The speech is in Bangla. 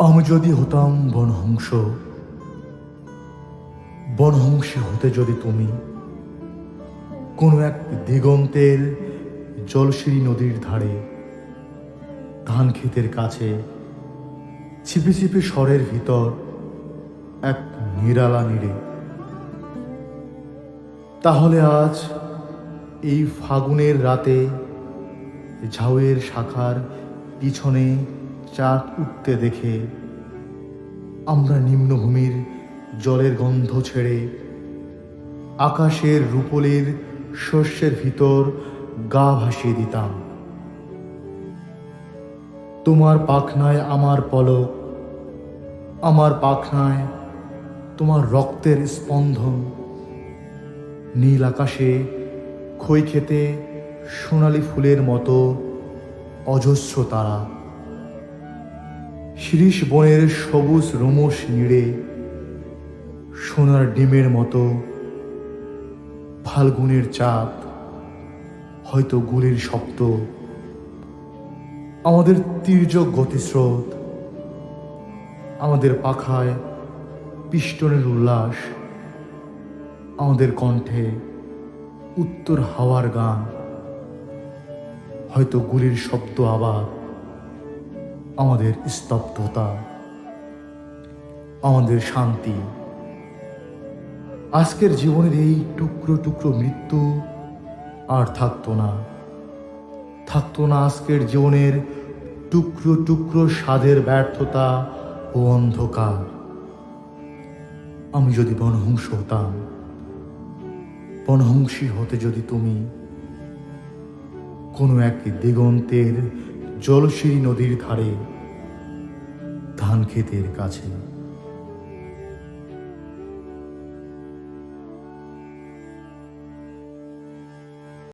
আমি যদি হতাম বনহংস, বনহংসী হতে যদি তুমি, কোনো এক দিগন্তের জলশিরি নদীর ধারে, ধান ক্ষেতের কাছে, ছিপে ছিপে স্বরের ভিতর, এক নিরালা নিড়ে। তাহলে আজ এই ফাগুনের রাতে ঝাউয়ের শাখার পিছনে চাঁদ উঠতে দেখে আমরা নিম্নভূমির জলের গন্ধ ছেড়ে আকাশের রূপলের শস্যের ভিতর গা ভাসিয়ে দিতাম। তোমার পাখনায় আমার পলক, আমার পাখনায় তোমার রক্তের স্পন্দন। নীল আকাশে খই খেতে সোনালি ফুলের মতো অজস্র তারা। শিরিষ বনের সবুজ রোমস নিড়ে সোনার ডিমের মতো ফাল্গুনের চাঁদ হয়তো গুলির শব্দ। আমাদের তীর্যক গতিস্রোত, আমাদের পাখায় পিষ্টনের উল্লাস, আমাদের কণ্ঠে উত্তর হাওয়ার গান, হয়তো গুলির শব্দ আবার। আমাদের স্তব্ধতা, আমাদের শান্তি। আজকের জীবনের এই টুকরো টুকরো মৃত্যু আর থাকতো না। থাকতো না আজকের জীবনের টুকরো টুকরো স্বাদের ব্যর্থতা ও অন্ধকার। আমি যদি বনহংস হতাম, বনহংসী হতে যদি তুমি কোনো এক দিগন্তের জলশিরি নদীর ধারে ধান ক্ষেতের কাছে।